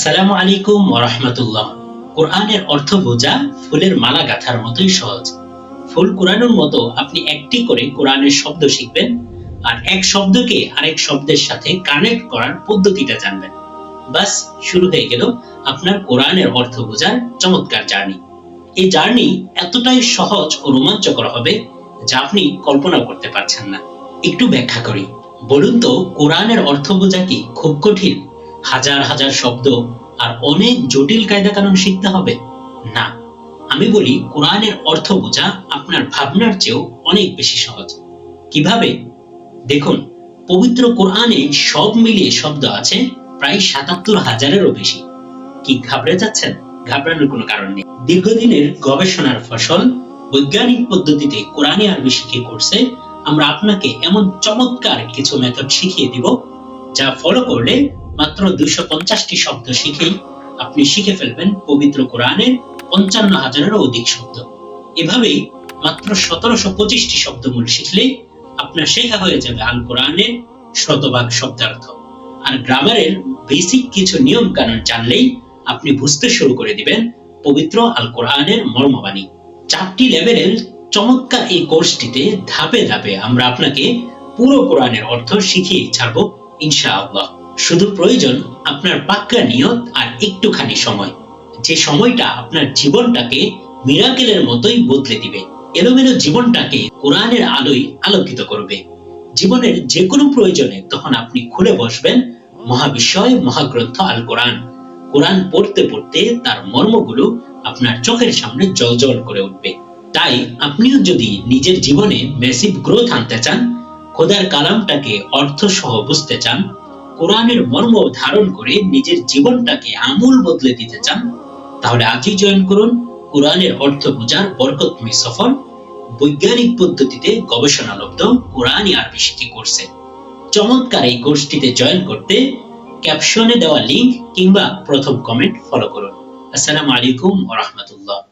আসসালামু আলাইকুম ওরহমতুল্লাহ কোরআনের অর্থ বোঝা ফুলের মালা গাঁথার মতোই সহজ। ফুল কোরআনের মতো আপনি একটি করে কোরআনের শব্দ শিখবেন আর এক শব্দকে আরেক শব্দের সাথে কানেক্ট করার পদ্ধতিটা জানবেন। বাস, শুরু হয়ে গেল আপনার কোরআনের অর্থ বোঝার চমৎকার জার্নি। এই জার্নি এতটাই সহজ ও রোমাঞ্চকর হবে যা আপনি কল্পনা করতে পারছেন না। একটু ব্যাখ্যা করি। বলুন তো, কোরআনের অর্থ বোঝা কি খুব কঠিন? হাজার হাজার শব্দ আর অনেক জটিল কায়দা কানুন শিখতে হবে। না, আমি বলি কোরআনের অর্থ বোঝা আপনার ভাবনার চেয়েও অনেক বেশি সহজ। কীভাবে? দেখুন, পবিত্র কোরআনে সব মিলিয়ে শব্দ আছে প্রায় সাতাত্তর হাজারেরও বেশি। কি ঘাবড়ে যাচ্ছেন? ঘাবড়ানোর কোনো কারণ নেই। দীর্ঘদিনের গবেষণার ফসল, বৈজ্ঞানিক পদ্ধতিতে কোরআনে আরবি শিখে করছে, আমরা আপনাকে এমন চমৎকার কিছু মেথড শিখিয়ে দিব যা ফলো করলে মাত্র দুইশো পঞ্চাশটি শব্দ শিখেই আপনি শিখে ফেলবেন পবিত্র কোরআনের পঞ্চান্ন হাজারেরও অধিক শব্দ। এভাবেই মাত্র সতেরোশো পঁচিশটি শব্দমূল শিখলে আপনার শেখা হয়ে যাবে আল কোরআনের শতভাগ শব্দার্থ। আর গ্রামারের বেসিক কিছু নিয়ম কানুন জানলেই আপনি বুঝতে শুরু করে দিবেন পবিত্র আল কোরআনের মর্মবাণী। চারটি লেভেলের চমৎকার এই কোর্সটিতে ধাপে ধাপে আমরা আপনাকে পুরো কোরআনের অর্থ শিখিয়ে ছাড়বো। ইনশাআল্লাহ। শুধু প্রয়োজন আপনার পাক্কা নিয়ত আর একটুখানি সময়। যে সময়টা আপনার জীবনটাকে মিরাকেলের মতোই বদলে দিবে। এলোমেলো জীবনটাকে কোরআনের আলোয় আলোকিত করবে। জীবনের যে কোনো প্রয়োজনে তখন আপনি খুলে বসবেন মহাবিষয়, মহাগ্রন্থ আল কোরআন কোরআন পড়তে পড়তে তার মর্মগুলো আপনার চোখের সামনে জলজল করে উঠবে। তাই আপনিও যদি নিজের জীবনে মেসিভ গ্রোথ আনতে চান খোদার কালামটাকে অর্থ সহ বুঝতে চান, কোরআনের মর্ম ধারণ করে নিজের জীবনটাকে আমূল বদলে দিতে চান, তাহলে আজই জয়েন করুন কোরআনের অর্থ বোঝার বরকতময় সফর। বৈজ্ঞানিক পদ্ধতিতে গবেষণালব্ধ কোরআনই আরবি শিখি করছে। চমৎকার এই কোর্সটিতে জয়েন করতে ক্যাপশনে দেওয়া লিংক কিংবা প্রথম কমেন্ট ফলো করুন। আসসালামু আলাইকুম ওয়া রাহমাতুল্লাহ।